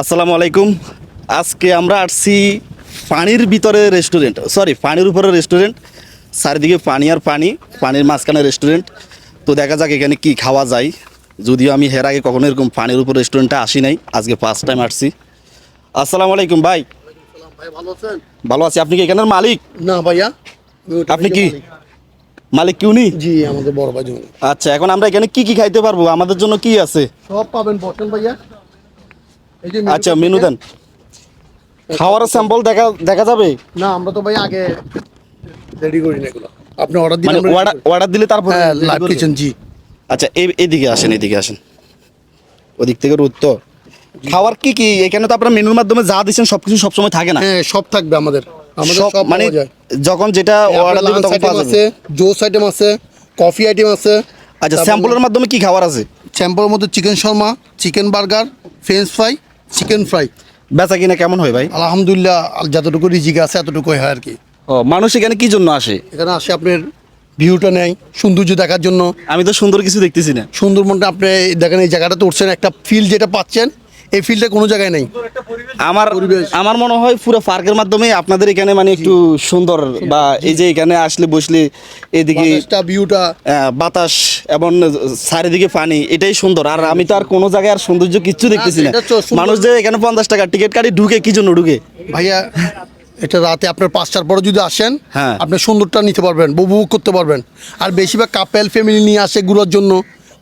আসসালামু আলাইকুম। আজকে আমরা আসছি পানির ভিতরে রেস্টুরেন্ট সরি পানির উপরে রেস্টুরেন্ট চারিদিকে পানি আর পানি পানির মাঝখানে রেস্টুরেন্ট তো দেখা যাক এখানে কি খাওয়া যায়। যদিও আমি হের আগে কখনো এরকম পানির উপর রেস্টুরেন্টে আসি নাই আজকে ফার্স্ট টাইম আসছি। আসসালামু আলাইকুম ভাই। ভালো আছি। আপনি কি এখানের মালিক? না ভাইয়া আপনি কি? মালিক। মালিক কিউনি জি আমাদের বড় ভাই আচ্ছা এখন আমরা এখানে কি কি খাইতে পারব? আমাদের জন্য কি আছে? সব পাবেন বসেন ভাইয়া। আচ্ছা মেনু দেন। খাওয়ার স্যাম্পল দেখা দেখা যাবে? না আমরা তো ভাই আগে রেডি করি না এগুলো। আপনি অর্ডার দিন মানে অর্ডার অর্ডার দিলে তারপর লাইভ কিচেন জি। আচ্ছা এই এদিকে আসেন এদিকে আসেন। ওদিক থেকে রোদ তো। খাওয়ার কি কি? এখানে তো আপনারা মেনুর মাধ্যমে যা দিচ্ছেন সবকিছু সবসময় থাকে না। হ্যাঁ সব থাকবে আমাদের। আমাদের সব মানে যখন যেটা অর্ডার দিবেন তখন পাওয়া আছে যাবে। জোস আইটেম আছে কফি আইটেম আছে আচ্ছা স্যাম্পলের মাধ্যমে কি খাবার আছে? স্যাম্পলের মধ্যে chicken shawarma chicken burger french fry chicken fry বেচা কিনা কেমন হয় ভাই? আলহামদুলিল্লাহ যতটুকু রিজিক আছে এতটুকু হয় আর কি। ও মানুষ এখানে কি জন্য আসে? এখানে আসে আপনার ভিউটা নেয় সৌন্দর্য দেখার জন্য। আমি তো সুন্দর কিছু দেখতেছি না। সুন্দর মনটা আপনি দেখেন এই জায়গাটা তো উঠছেন একটা ফিল যেটা পাচ্ছেন এই ফিলটা কোনো জায়গায় নেই। আমার আমার মনে হয় পুরো পার্কের মাধ্যমে আপনাদের এখানে মানে একটু সুন্দর বা এই যে এখানে আসলে বসলে এদিকে ভিউটা বাতাস এবং চারিদিকে পানি এটাই সুন্দর। আর আমি তো আর কোনো জায়গায় আর সৌন্দর্য কিচ্ছু দেখতেছি না। মানুষ যে এখানে পঞ্চাশ টাকা টিকিট কাটি ঢুকে কি জন্য ঢুকে? ভাইয়া এটা রাতে আপনার পাঁচটার পরে যদি আসেন হ্যাঁ। আপনি সুন্দরটা নিতে পারবেন উপভোগ করতে পারবেন। আর বেশিরভাগ কাপেল ফ্যামিলি নিয়ে আসে ঘুরার জন্য।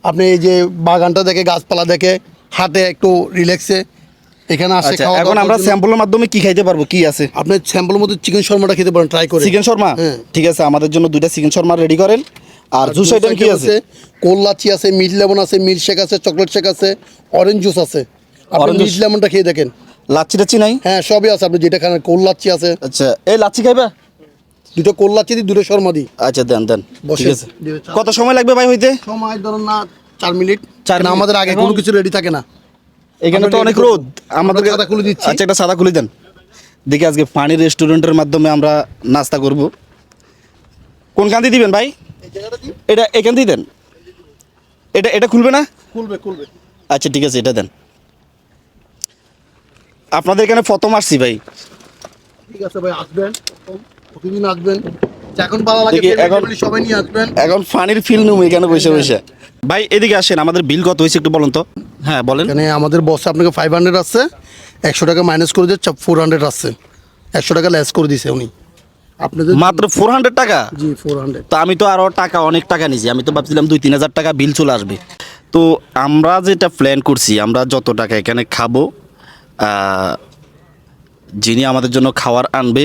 আপনি এই যে বাগানটা দেখে গাছপালা দেখে হাটে একটু রিল্যাক্সে এখানে আসে আচ্ছা খাওয়া এখন দাওয়ার আমরা জন্য। স্যাম্পলের মাধ্যমে কি খাইতে পারব? কি আছে? আপনি স্যাম্পলের মধ্যে চিকেন শর্মাটা খেতে পারেন ট্রাই করে। Chicken shawarma? হ্যাঁ। ঠিক আছে আমাদের জন্য দুইটা চিকেন শর্মা রেডি করেন। আর জুস আইটেম কি আছে? কোল লাচি আছে মিট লেমন আছে মিল্ক শেক আছে চকলেট শেক আছে অরেঞ্জ জুস আছে। আপনি Orange মিট? লেমনটা খেয়ে দেখেন। লাচ্ছি টাচ্ছি নাই? হ্যাঁ সবই আছে আপনি যেটা খান কোল লাচি আছে। আচ্ছা এই লাচ্ছি খাইবা? দুটো কোল লাচি দিই দুটো শর্মা দিই আচ্ছা দেন দেন। বসে আছে। কত সময় লাগবে ভাই হইতে? সময় ধরুন না চার মিনিট। চার আমাদের আগে কোনো কিছু রেডি থাকে না। এখানে তো অনেক রোদ। আমাদের সাদা খুলে দিচ্ছি। আচ্ছা একটা সাদা খুলে দেন। দেখি আজকে পানির রেস্টুরেন্টের মাধ্যমে আমরা নাস্তা করব। কোন কান্দি দিবেন ভাই? এটা এখান দিয়ে দেন। এটা এটা খুলবে না? খুলবে খুলবে। আচ্ছা ঠিক আছে এটা দেন। আপনাদের এখানে প্রথম আসছি ভাই। ঠিক আছে ভাই আসবেন। প্রতিদিন আসবেন। এখন ভালো লাগে এখন- সবাই নিয়ে আসবেন। এখন পানির ফিল নেব এখানে বসে বসে। ভাই এদিকে আসেন আমাদের বিল কত হয়েছে একটু বলুন তো। হ্যাঁ বলেন। এখানে আমাদের বসে আপনাকে ফাইভ হান্ড্রেড আসছে একশো টাকা মাইনাস করে দিয়ে ফোর হান্ড্রেড আসছে একশো টাকা লেস করে দিছে উনি। আপনাদের মাত্র ফোর হান্ড্রেড টাকা? জি ফোর হান্ড্রেড তো আমি তো আরও টাকা অনেক টাকা নিয়েছি আমি তো ভাবছিলাম দুই তিন হাজার টাকা বিল চলে আসবে। তো আমরা যেটা প্ল্যান করছি আমরা যত টাকা এখানে খাব যিনি আমাদের জন্য খাবার আনবে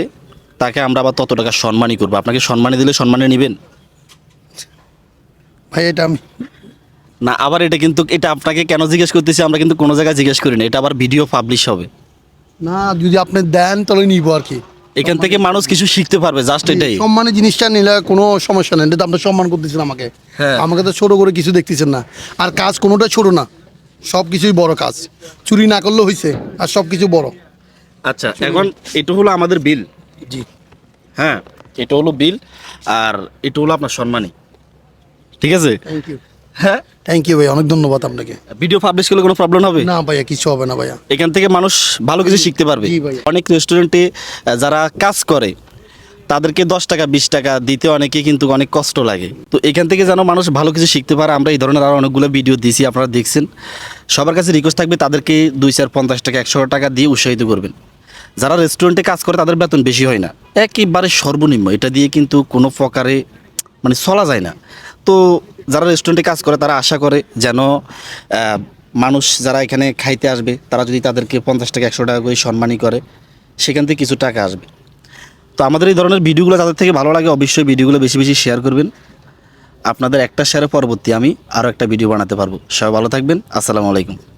তাকে আমরা আবার তত টাকা সম্মানই করব। আপনাকে সম্মানী দিলে সম্মানে নেবেন? ভাই এটা আমি না আবার এটা কিন্তু এটা আপনাকে কেন জিজ্ঞেস করতেছি আমরা কিন্তু কোনো জায়গায় জিজ্ঞেস করি না এটা আবার ভিডিও পাবলিশ হবে। না যদি আপনি দেন তাহলে নিব আর কি। এখান থেকে মানুষ কিছু শিখতে পারবে জাস্ট এটাই। সম্মানের জিনিসটা নিলে কোনো সমস্যা নেই এটা আপনি সম্মান করতেছেন আমাকে। হ্যাঁ। আমাকে তো ছোট করে কিছু দেখতেছেন না। আর কাজ কোনোটা ছোট না সব কিছুই বড় কাজ। চুরি না করলেও হয়েছে আর সব কিছু বড়। আচ্ছা এখন এটা হলো আমাদের বিল। জি। হ্যাঁ এটা হলো বিল আর এটা হলো আপনার সম্মানী। ঠিক আছে? থ্যাংক ইউ হ্যাঁ? থ্যাংক ইউ ভাই অনেক ধন্যবাদ আপনাকে। ভিডিও পাবলিশ করলে কোনো প্রবলেম হবে? না ভাইয়া কিছু হবে না ভাইয়া। এখান থেকে মানুষ ভালো কিছু শিখতে পারবে। ভাই। অনেক রেস্টুরেন্টে যারা কাজ করে তাদেরকে দশ টাকা বিশ টাকা দিতে অনেকে কিন্তু অনেক কষ্ট লাগে। তো এখান থেকে যেন মানুষ ভালো কিছু শিখতে পারে আমরা এই ধরনের আরও অনেকগুলো ভিডিও দিয়েছি আপনারা দেখছেন। সবার কাছে রিকোয়েস্ট থাকবে তাদেরকে দুই চার পঞ্চাশ টাকা একশো টাকা দিয়ে উৎসাহিত করবেন। যারা রেস্টুরেন্টে কাজ করে তাদের বেতন বেশি হয় না। একেবারে সর্বনিম্ন। এটা দিয়ে কিন্তু কোনো প্রকারে মানে চলা যায় না। তো যারা রেস্টুরেন্টে কাজ করে, তারা আশা করে যেন মানুষ যারা এখানে খাইতে আসবে, তারা যদি তাদেরকে পঞ্চাশ টাকা, একশো টাকা করে সম্মানী করে, সেখান থেকে কিছু টাকা আসবে। তো আমাদের এই ধরনের ভিডিওগুলো তাদের থেকে ভালো লাগে, অবশ্যই ভিডিওগুলো বেশি বেশি শেয়ার করবেন। আপনাদের একটা শেয়ারে পরবর্তী আমি আরও একটা ভিডিও বানাতে পারব। সবাই ভালো থাকবেন। আসসালামু আলাইকুম।